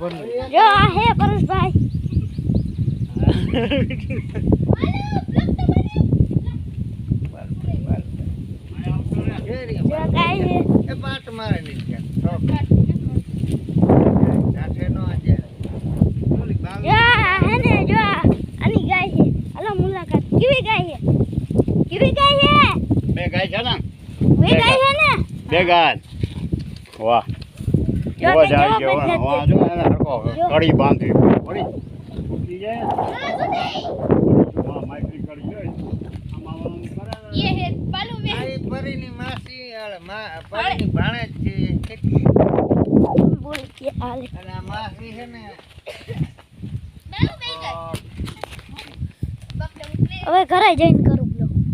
ઘરનું જો આ હે પરેશભાઈ. જો ગાય એ પાટ મારે નહીં ત્યાં. સાથે નો આજે. ઓલી બાવી. જો આ હે ને જો ગાય છે. હાલો મુલાકાત. કેવી ગાય છે? કેવી ગાય છે? બે ગાય છે ને? બે ગાય. છે ને? બે ગાય. વાહ. જોવા જાય જો એને કડી બાંધી જાય કડી જાય. આમાં પરીની માસી અરે મા- પરીની ભાણેજ છે બોલ કે હાલે. અને આ માસી છે ને હવે ઘરે જઈને કરો.